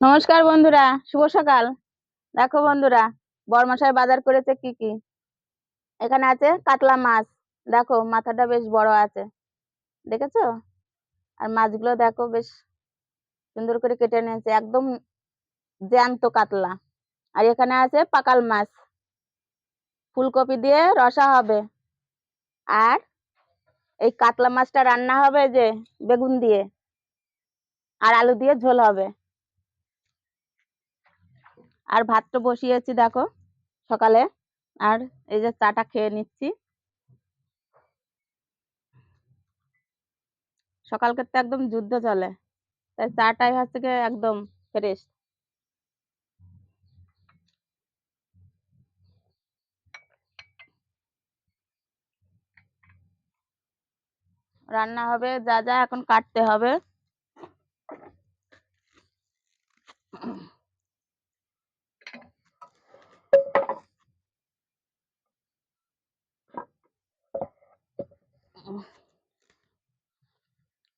নমস্কার বন্ধুরা, শুভ সকাল। দেখো বন্ধুরা বরমশাই বাজার করেছে কি কি? এখানে আছে কাতলা মাছ। দেখো, মাথাটা বেশ বড় আছে। দেখেছ? আর মাছগুলো দেখো বেশ সুন্দর করে কেটে নিয়েছে, একদম জ্যান্ত কাতলা। আর এখানে আছে পাকাল মাছ। ফুলকপি দিয়ে রসা হবে। আর এই কাতলা মাছটা রান্না হবে যে বেগুন দিয়ে। আর আলু দিয়ে ঝোল হবে। আর ভাতটা বসিয়েছি, দেখো, সকালে। আর এই যে চাটা খেয়ে নিচ্ছি। সকালকে তো একদম যুদ্ধ চলে। তাই চাটাই হচ্ছে গিয়ে একদম ফ্রেশ রান্না হবে, যা যা এখন কাটতে হবে।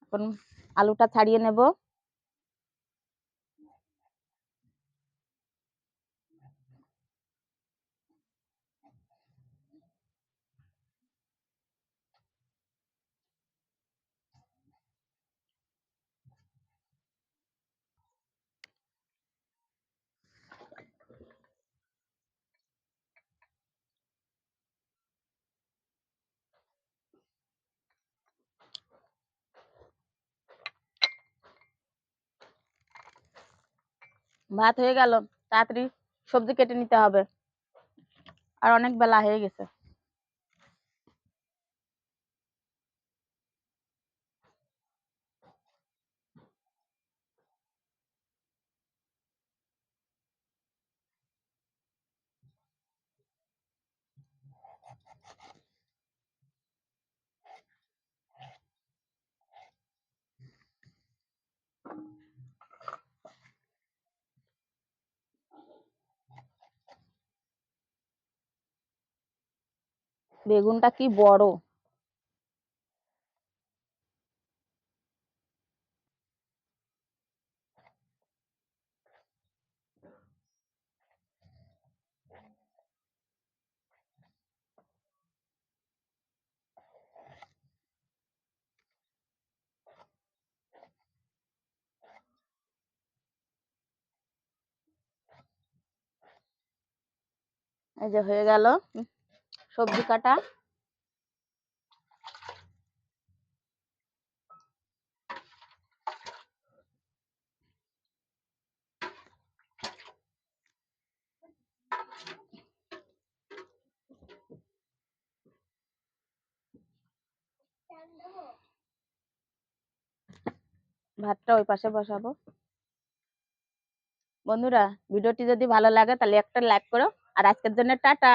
এখন আলুটা ছাড়িয়ে নেব। ভাত হয়ে গেল তাড়াতাড়ি সবজি কেটে নিতে হবে। আর অনেক বেলা হয়ে গেছে। বেগুনটা কি বড়? এই যে হয়ে গেল। সবজি কাটা। ভাতটা ওই পাশে বসাবো। বন্ধুরা, ভিডিওটি যদি ভালো লাগে তাহলে একটা লাইক করো। আর আজকের জন্য টাটা।